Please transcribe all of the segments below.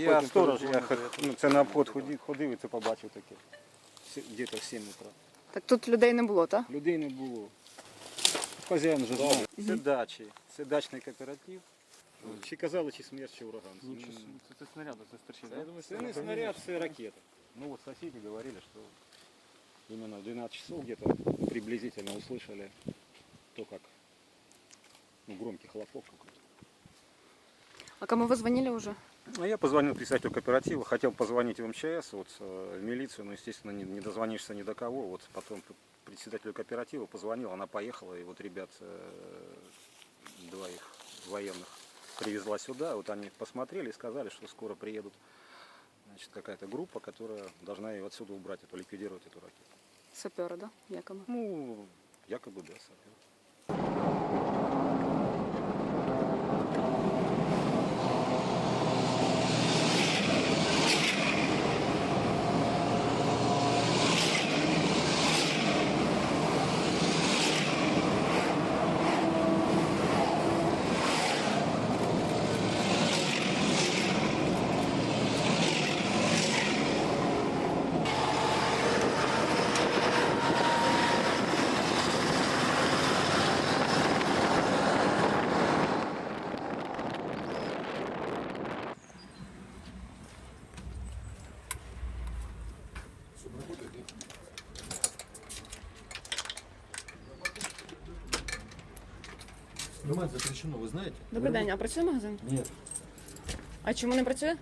Я Потім сторож, я передзвоню, ход- ну, це на обход ходив, ходив і це побачив таке. Сі- Десь в 7 утра. Так тут людей не було, так? Людей не було. Хазяїн вже знав. Це дачі, це дачний кооператив. Чи казали, чи смерть, чи ураган. Нічого собі. Це, це снаряд, це старший, Я да? думаю, це не снаряд, це ракета. Ну вот соседи говорили, что именно в 12 часов где-то приблизительно услышали то, как ну, громкий хлопок какой-то. А кому ви дзвонили вже? А я позвонил представителю кооператива, хотел позвонить в МЧС, вот, э, в милицию, но, естественно, не, не дозвонишься ни до кого. Вот потом председателю кооператива позвонил, она поехала, и вот ребят э, двоих военных привезла сюда. Вот они посмотрели и сказали, что скоро приедут значит, какая-то группа, которая должна ее отсюда убрать, эту, ликвидировать эту ракету. Сапера, да? Якоби. Ну, якобы да, сапер. Снимать запрещено, вы знаете? Добрий день, а працює магазин? Нет. А чому не працює?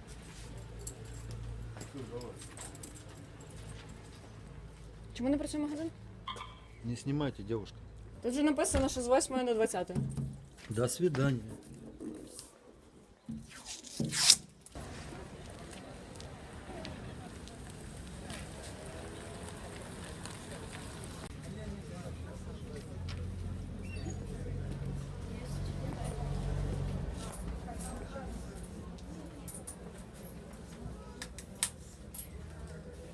Чому не працює магазин? Не снимайте, девушка. Тут же написано, що з 8 до 20. До свидания.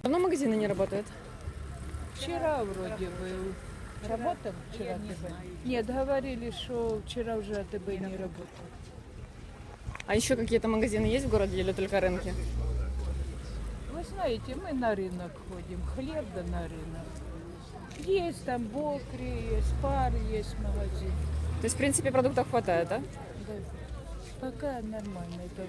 Давно магазины не работают? Вчера вроде был. Работал вчера АТБ? Нет, говорили, что вчера уже АТБ не работал. А еще какие-то магазины есть в городе или только рынки? Вы знаете, мы на рынок ходим, хлеб да на рынок. Есть там Бокри, есть пар, есть магазин. То есть, в принципе, продуктов хватает, да? Да. Пока нормально это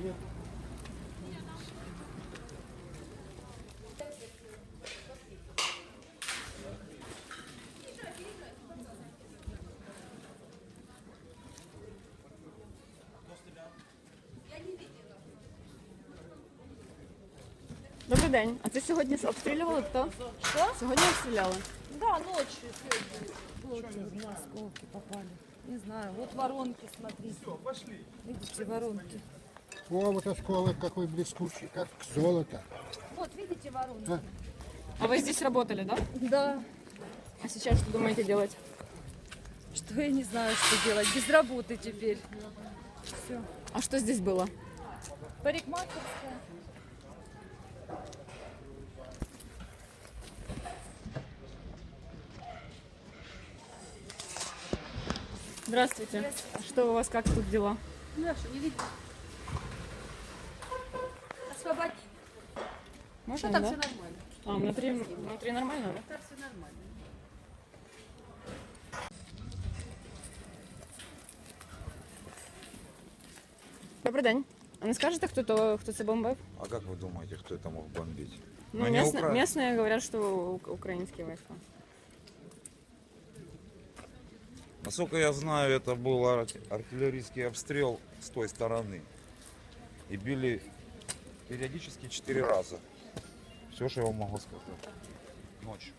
день. А це сьогодні обстрілювали хто? Що? Сьогодні обстріляли. Да, ночью сегодня. Осколки попали. Не знаю. Вот воронки, смотрите. Все, пошли. Видите, воронки. О, вот осколок какой блескучий, как золото. Вот, видите воронки? А вы здесь работали, да? Да. А сейчас что думаете делать? Что я не знаю, что делать. Без работы теперь. Все. А что здесь было? Парикмахерская. Здравствуйте. А что у вас, как тут дела? Наша, не видно. Освободи. Можно, Что там да? все нормально? А, внутри, внутри нормально, да? Там все нормально. Добрий день. А не скажете, хто, то, хто це бомбив? А как вы думаете, кто это мог бомбить? Ну, Укра- местные говорят, что ук- украинские войска. Насколько я знаю, это был ар- артиллерийский обстрел с той стороны. И били периодически четыре раза. Все, что я вам могу сказать. Ночью.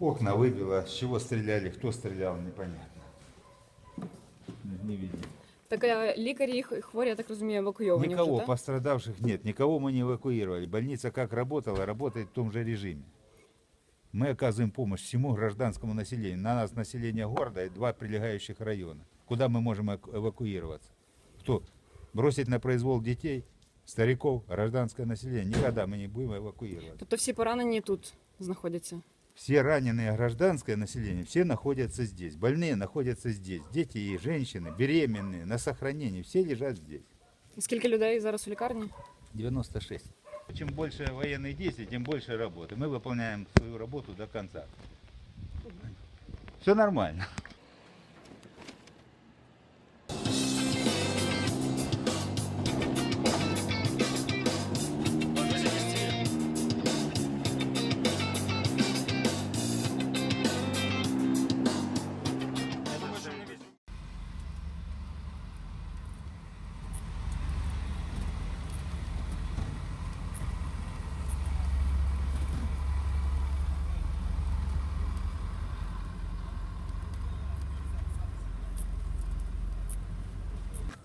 Окна выбило, с чего стреляли, кто стрелял, непонятно. Не видно. Так а лікарі і х- хворі, я так розумію, евакуйовані Никого вже, так? пострадавших нет, никого мы не эвакуировали. Больница как работала, работает в том же режиме. Мы оказываем помощь всему гражданскому населению. На нас население города и два прилегающих района. Куда мы можем эк- эвакуироваться? Кто? Бросить на произвол детей, стариков, гражданское население? Никогда мы не будем эвакуировать. Тобто всі поранені тут знаходяться. Все раненые гражданское население, все находятся здесь. Больные находятся здесь. Дети и женщины, беременные, на сохранении, все лежат здесь. І Скільки людей зараз у лікарні? 96. Чем больше военных действий, тем больше работы. Мы выполняем свою работу до конца. Все нормально.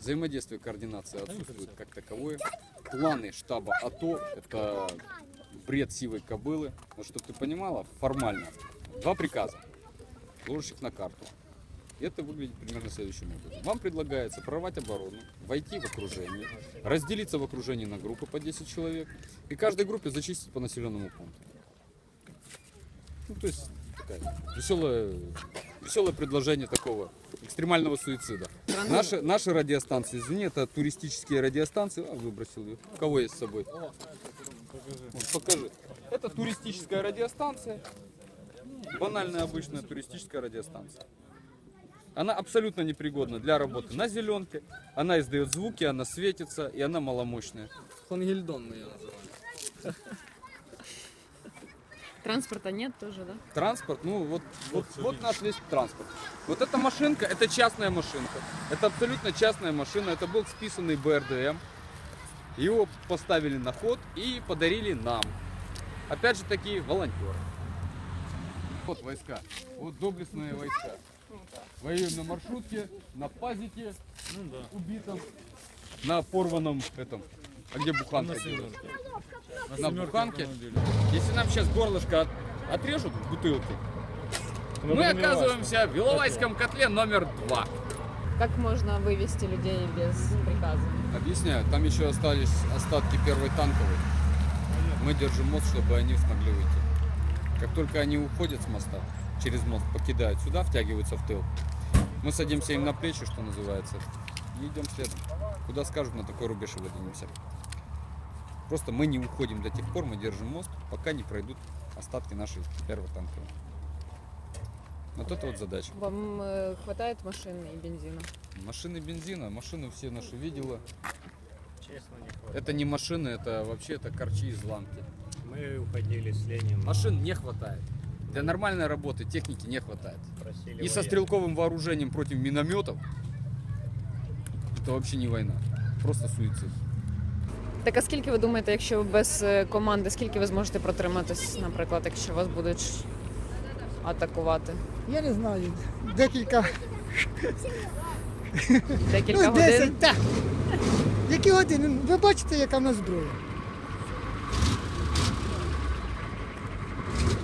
Взаимодействие, координация отсутствует как таковое. Планы штаба АТО – это бред сивой кобылы. Но чтобы ты понимала, формально два приказа, ложишь их на карту. И это выглядит примерно следующим образом. Вам предлагается прорвать оборону, войти в окружение, разделиться в окружении на группы по 10 человек и каждой группе зачистить по населенному пункту. Ну, то есть такая веселое, веселое предложение такого экстремального суицида. Наши, наши радиостанции, извини, это туристические радиостанции. А, выбросил ее. У кого есть с собой? Вот, покажи. Это туристическая радиостанция. Банальная обычная туристическая радиостанция. Она абсолютно непригодна для работы на зеленке. Она издает звуки, она светится и она маломощная. Хонгельдон мы ее называем. Транспорта нет тоже, да? Транспорт, ну вот, вот, вот наш весь транспорт. Вот эта машинка, это частная машинка. Это абсолютно частная машина. Это был списанный БРДМ. Его поставили на ход и подарили нам. Опять же такие волонтеры. Вот войска. Вот доблестные войска. Воюем на маршрутке, на пазике, убитом, на порванном этом. А где буханка? делается? На буханке. Если нам сейчас горлышко от- отрежут в бутылке, мы оказываемся в Иловайском котле номер два. Как можно вывести людей без приказа? Объясняю, там еще остались остатки первой танковой. Мы держим мост, чтобы они смогли выйти. Как только они уходят с моста, через мост покидают сюда, втягиваются в тыл, мы садимся им на плечи, что называется, и идем следом. Куда скажут, на такой рубеж и выдвинемся. Просто мы не уходим до тех пор, мы держим мост, пока не пройдут остатки нашей первой танковой. Вот это вот задача. Вам э, хватает машин и бензина? Машины бензина, машины все наши видела. Честно, не хватит. Это не машины, это вообще это корчи из ламки. Мы уходили с Ленин. Машин не хватает. Для нормальной работы техники не хватает. Просили И со стрелковым вооружением против минометов это вообще не война. Просто суицид. Так а скільки ви думаєте, якщо без е, команди, скільки ви зможете протриматись, наприклад, якщо вас будуть атакувати? Я не знаю. Декілька, Декілька ну, годин? 10, так. Які години? Ви бачите, яка в нас зброя.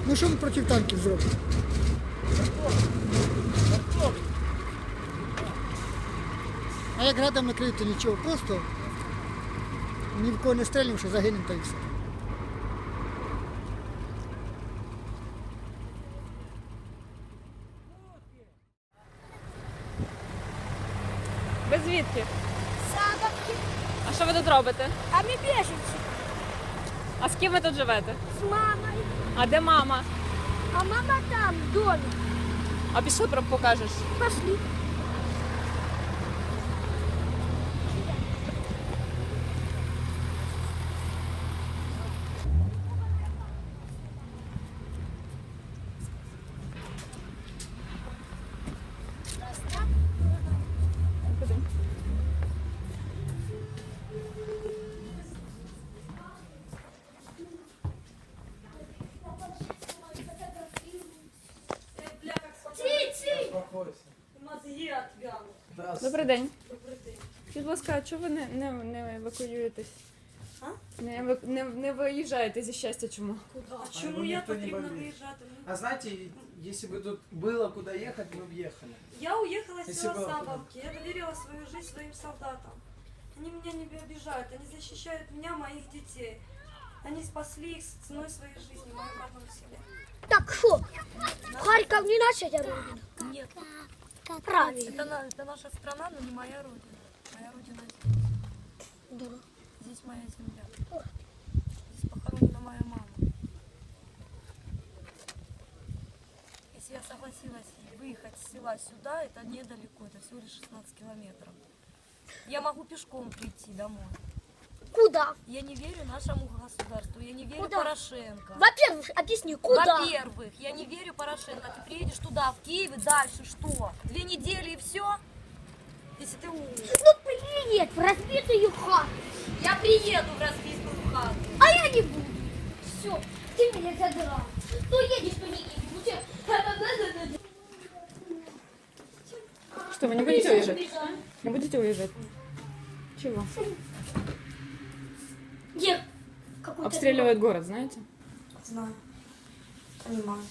Ну що ми проти танків зробимо? А як градом накриють, то нічого. Просто ні в кого не стрельнемо, що загинемо та й все. Ви звідки? А що ви тут робите? А ми біженці А з ким ви тут живете? з мамою. А де мама? А мама там, в домі. А пішли про- покажеш? Пошли. Мозги отвянут. Добрий день. Добрий день. Скажіть, будь ласка, а чого ви не, не, не евакуюєтесь? А? Не, евак- не, не виїжджаєте зі щастя чому? А чому я потрібно виїжджати? А знаете, если бы тут было куда ехать, мы бы ехали. Я уехала с Если села было Сабовки. Я доверила свою жизнь своим солдатам. Они меня не обижают, они защищают меня, моих детей. Они спасли их с ценой своей жизни в моем родном селе. Так что, Харьков не наша родина? Нет, Правильно. это, это наша страна, но не моя родина. Моя родина здесь. Да. Здесь моя земля. Здесь похоронена моя мама. Если я согласилась выехать с села сюда, это недалеко, это всего лишь 16 километров. Я могу пешком прийти домой. Куда? Я не верю нашему государству, я не верю Куда? Порошенко. Во-первых, объясни, куда? Во-первых, я не верю Порошенко. Ты приедешь туда, в Киев, и дальше что? Две недели и все? Если ты умный. Ну привет, в разбитую хату. Я приеду в разбитую хату. А я не буду. Все, ты меня задрал. Ну едешь, то не едешь. Ну, тебе- да-да-да-да-да. Что, вы не будете уезжать? Не будете уезжать? Чего? Какой-то Обстреливают город, знаете? Знаю. Понимаю.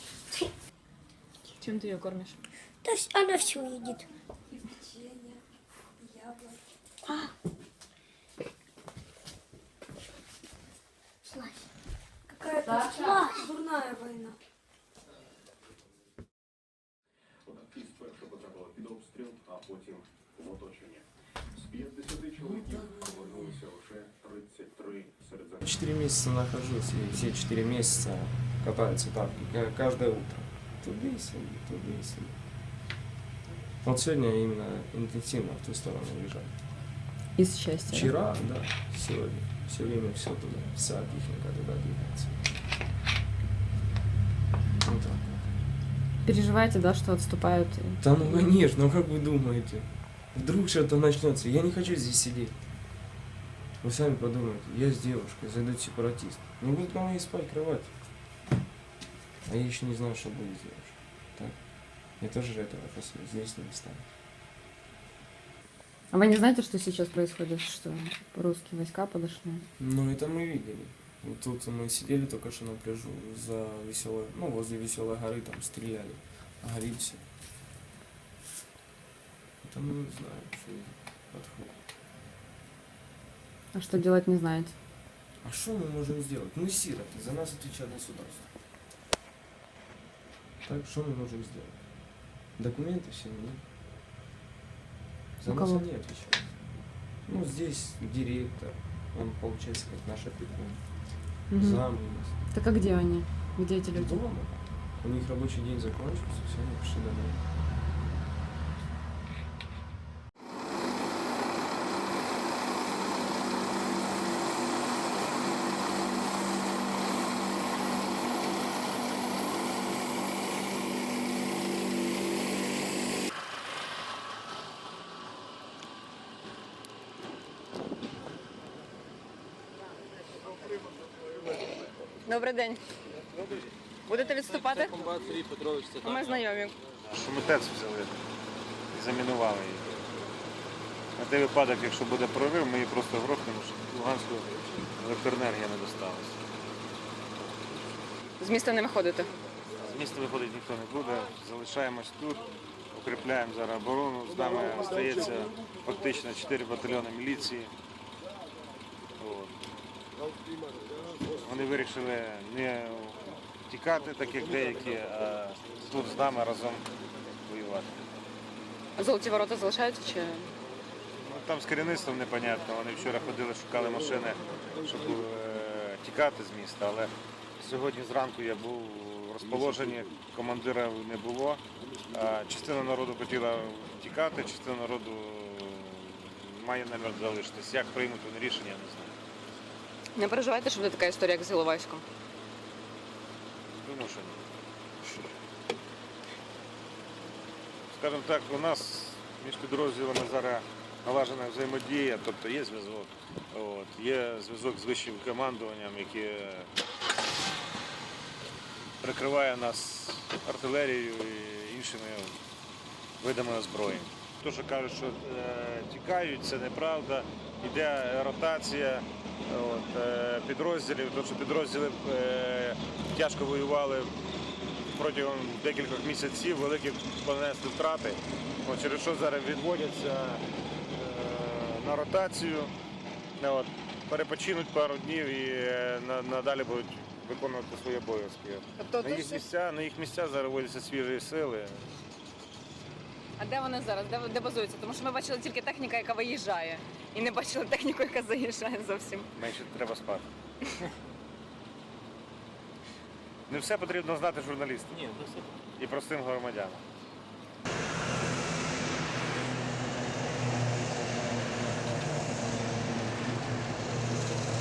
Чем ты ее кормишь? Да вс- она все едит. И печенье, и яблоки. Слазь. Какая-то Слазь. дурная война. Спершу потрапила під обстріл, а потім в оточення. З 50 чоловіків повернулися лише 33 серед загиблих. Четыре месяца нахожусь, и все четыре месяца катаются танки. Ка- Каждое утро. Туды и сюда, туды и сюда. Вот сегодня именно интенсивно в ту сторону уезжали. Из счастья. Вчера, да, сегодня. Все время все туда. Вся техника туда двигается. Вот так. Переживаете, да, что отступают? Да ну конечно, ну как вы думаете? Вдруг что-то начнется. Я не хочу здесь сидеть. Вы сами подумайте, я с девушкой, зайдут сепаратисты. Не будут на моей спать кровать. А я еще не знаю, что будет с девушкой. Так? Я тоже этого после здесь не стану. А вы не знаете, что сейчас происходит? Что русские войска подошли? Ну это мы видели. Вот тут мы сидели только что на пляжу за веселой, ну возле веселой горы там стреляли. А горит все. Это мы знаем, что подходит. А что делать не знаете? А что мы можем сделать? Мы сироты, за нас отвечает государство. Так, что мы можем сделать? Документы все нет. За У нас кого? они отвечают. Ну, здесь директор, он получается как наш опекун. Мгм. Зам есть. Так а где они? Где эти люди? Дома. У них рабочий день закончился, все, они пошли домой. Добрий день. Будете відступати? Комбат Сергій Петрович, це Ми знайомі. Що ми ТЕЦ взяли і замінували її. На той випадок, якщо буде прорив, ми її просто грохнемо, щоб Луганську електроенергія не досталася. З міста не виходите. З міста виходить ніхто не буде, залишаємось тут, укріпляємо зараз оборону. З нами остається фактично 4 батальйони міліції. От. Вони вирішили не тікати, так як деякі, а тут з нами разом воювати. А золоті ворота залишаються чи Ну, там з керівництвом непонятно. Вони вчора ходили, шукали машини, щоб е, тікати з міста. Але сьогодні зранку я був в розположенні, командира не було. А частина народу хотіла тікати, частина народу має намір залишитись. Як приймуть вони рішення, я не знаю. Не переживайте, що буде така історія, як з Іловайськом? Думаю, що ні. Скажімо так, у нас між підрозділами зараз налажена взаємодія, тобто є зв'язок. От, є зв'язок з вищим командуванням, яке прикриває нас артилерією і іншими видами озброєнь. То, що кажуть, що е, тікають, це неправда. Іде ротація от, е, підрозділів, тому що підрозділи е, тяжко воювали протягом декількох місяців, великі понесли втрати. От, через що зараз відводяться е, на ротацію, от, перепочинуть пару днів і надалі будуть виконувати свої обов'язки. Тобто на, їх місця, на їх місця зараз вводяться свіжі сили. А де вони зараз? Де, де базуються? Тому що ми бачили тільки техніка, яка виїжджає, і не бачили техніку, яка заїжджає зовсім. Менше треба спати. Не все потрібно знати журналістам. Ні, не все. І простим громадянам.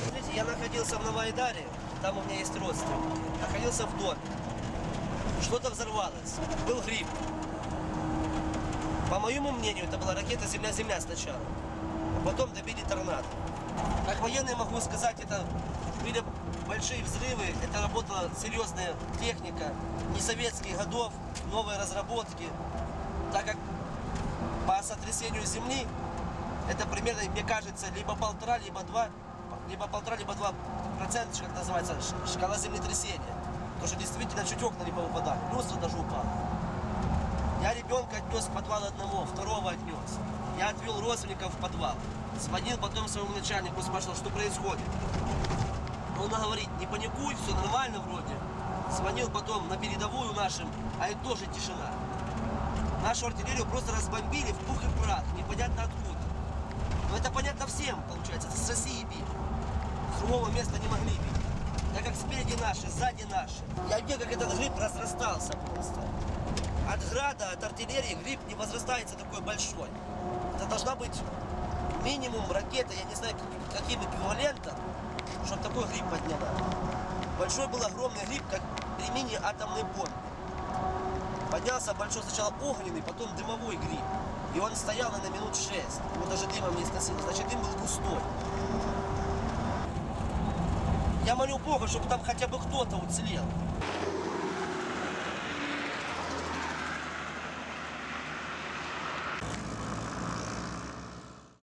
Смотрите, я находился в Новоайдаре, там у меня есть родственники. Находился в доме. Что-то взорвалось. Был гриб. По моему мнению, это была ракета Земля-Земля сначала. А потом добили торнадо. Как военный могу сказать, это были большие взрывы, это работала серьезная техника, не советских годов, новые разработки. Так как по сотрясению Земли это примерно, мне кажется, либо полтора, либо два, либо полтора, либо два процента, как называется, шкала землетрясения. Потому что действительно чуть окна не повыпадали, люстра даже упала. Я ребенка отнес в подвал одного, второго отнес. Я отвел родственников в подвал. Звонил потом своему начальнику, спрашивал, что происходит. Он говорит, не паникуй, все нормально вроде. Звонил потом на передовую нашим, а это тоже тишина. Нашу артиллерию просто разбомбили в пух и прах, непонятно откуда. Но это понятно всем, получается, с России били. С другого места не могли бить. Так как спереди наши, сзади наши. Я видел, как этот гриб разрастался просто. От града, от артиллерии гриб не возрастается такой большой. Это должна быть минимум ракета, я не знаю как- каким эквивалентом, чтобы такой гриб подняла. Большой был огромный гриб, как при мини-атомной бомбе. Поднялся большой сначала огненный, потом дымовой гриб. И он стоял наверное, минут шесть. Его даже дымом не сносило. Значит, дым был густой. Я молю Бога, чтобы там хотя бы кто-то уцелел.